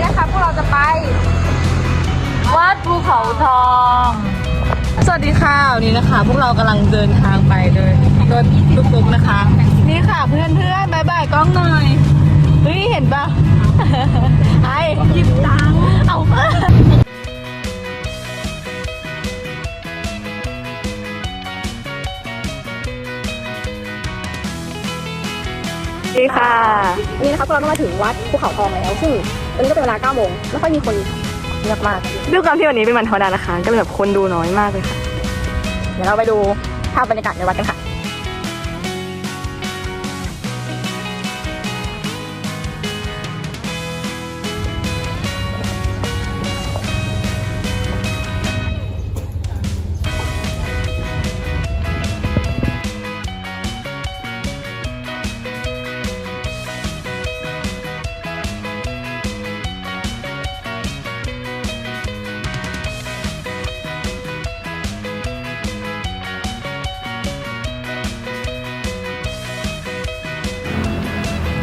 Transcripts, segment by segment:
นี้นะคะพวกเราจะไป วัดภูเขาทอง สวัสดีค่ะวันนี้นะคะ พวกเรากำลังเดินทางไปโดยรถตุ๊กๆนะคะ นี่ค่ะเพื่อนเพื่อนๆบายบายกล้องหน่อยเฮ้ยเห็นปะไอ้หยิบตังค์เอาดีค่ะวันนี้นะคะพวกเราต้องมาถึงวัดภูเขาทองแล้วซึ่ง ตอนนี้ก็เป็นเวลา9โมงไม่ค่อยมีคนเยอะมากด้วยความที่วันนี้เป็นวันธรรมดานะคะก็เลยแบบคนดูน้อยมากเลยค่ะ เดี๋ยวเราไปดูภาพบรรยากาศในวัดกันค่ะ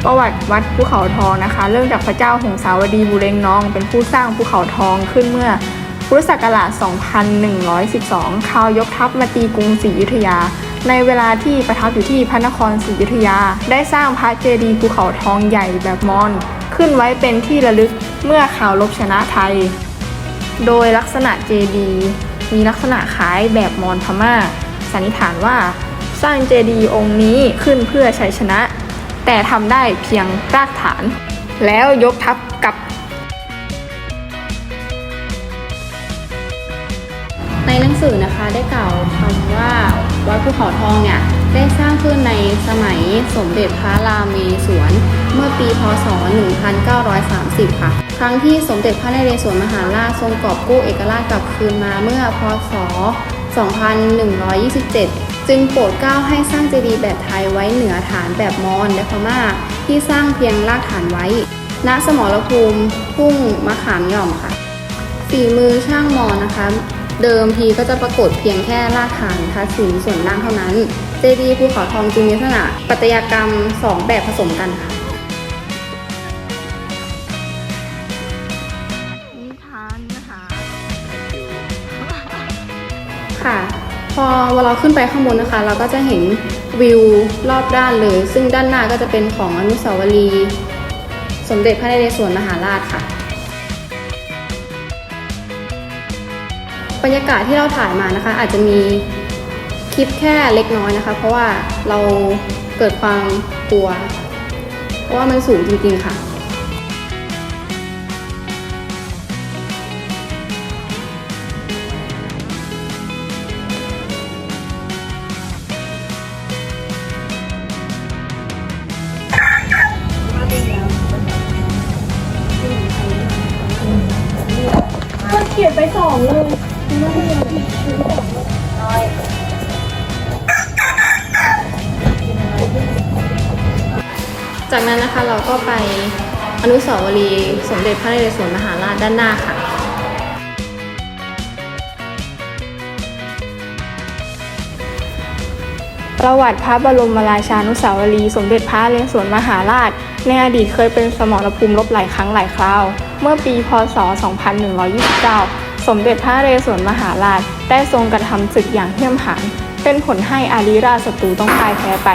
ประวัติวัดภูเขาทองนะคะ เริ่มจากพระเจ้าหงสาวดีบุเรงนอง เป็นผู้สร้างภูเขาทองขึ้นเมื่อพุทธศักราช 2112เขายกทัพมาตีกรุงศรีอยุธยา ในเวลาที่ประทับอยู่ที่พระนครศรีอยุธยา ได้สร้างพระเจดีย์ภูเขาทองใหญ่แบบมอญขึ้นไว้เป็นที่ระลึกเมื่อข่าวลบชนะไทย โดยลักษณะเจดีย์มีลักษณะคล้ายแบบมอญพม่า สันนิษฐานว่าสร้างเจดีย์องค์นี้ขึ้นเพื่อชัยชนะ แต่ทำได้เพียงรากฐาน แล้วยกทัพกับ ในหนังสือนะคะได้กล่าวคำว่าวัดภูเขาทองเนี่ยได้สร้างขึ้นในสมัยสมเด็จพระรามเมศวรเมื่อปีพศ 1930 ค่ะ ครั้งที่สมเด็จพระนเรศวรมหาราชทรงกอบกู้เอกราชกลับคืนมาเมื่อพศ 2127 จึงโปรดเกล้าให้สร้างเจดีย์แบบไทยไว้เหนือฐานแบบมอญและพม่าที่สร้างเพียงรากฐานไว้ ณสมรภูมิทุ่งมะขามหย่อมค่ะฝีมือช่างมอญนะคะ เดิมทีก็จะปรากฏเพียงแค่รากฐานทัศนส่วนล่างเท่านั้น เจดีย์ภูเขาทองจึงมีลักษณะปัตยกรรม 2 แบบผสมกันค่ะนิทานนะคะค่ะ พอเราขึ้นไปข้างบนนะคะ เราก็จะเห็นวิวรอบด้านเลย ซึ่งด้านหน้าก็จะเป็นของอนุสาวรีย์สมเด็จพระนเรศวรมหาราชค่ะ บรรยากาศที่เราถ่ายมานะคะ อาจจะมีคลิปแค่เล็กน้อยนะคะ เพราะว่าเราเกิดความกลัว เพราะว่ามันสูงจริงๆค่ะ สองเลยไม่ได้เลยจากนั้นนะคะเราก็ไปอนุสาวรีย์สมเด็จพระนเรศวรมหาราชด้านหน้าค่ะ ประวัติพระบรมราชานุสาวรีย์สมเด็จพระนเรศวรมหาราช ในอดีตเคยเป็นสมรภูมิรบหลายครั้งหลายคราว เมื่อปี พศ 2129 สมเด็จพระเรศวรมหาราชได้ทรงกระทำศึกอย่างเหี้ยมหาญเป็นผลให้อาริราชศัตรูต้องพ่ายแพ้ไป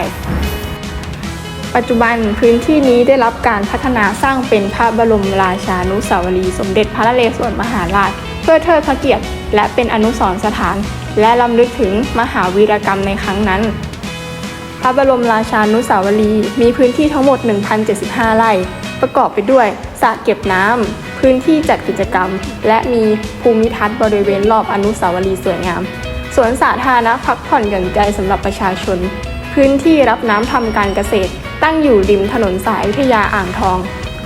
ปัจจุบันพื้นที่นี้ได้รับการพัฒนาสร้างเป็นพระบรมราชานุสาวรีย์สมเด็จพระนเรศวรมหาราช เพื่อเทิดพระเกียรติ และเป็นอนุสรณ์สถาน และลำลึกถึงมหาวีรกรรมในครั้งนั้นพระบรมราชานุสาวรีย์มีพื้นที่ทั้งหมด 1,075 ไร่ ประกอบไปด้วย สระเก็บน้ำพื้นที่จัดกิจกรรม และมีภูมิทัศน์บริเวณรอบอนุสาวรีย์สวยงามสวนสาธารณะพักผ่อนหย่อนใจสำหรับประชาชน พื้นที่รับน้ำทำการเกษตร ตั้งอยู่ริมถนนสายอยุธยาอ่างทอง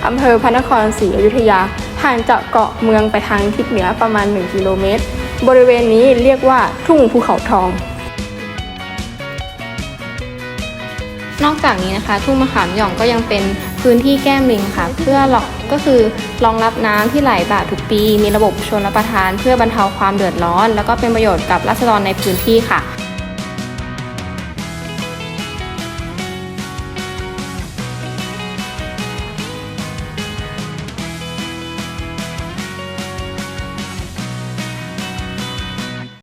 อำเภอพระนครศรีอยุธยาห่างจากเกาะเมืองไปทางทิศเหนือประมาณ 1 กิโลเมตร บริเวณนี้เรียกว่าทุ่งภูเขาทอง นอกจากนี้นะคะ ทุ่งมะขามหย่อมก็ยังเป็น พื้นที่แก้มลิงค่ะ เพื่อหลอกก็คือรองรับน้ำที่ไหลบ่าทุกปี มีระบบชนรับประทาน เพื่อบรรเทาความเดือดร้อน แล้วก็เป็นประโยชน์กับราษฎรในพื้นที่ค่ะ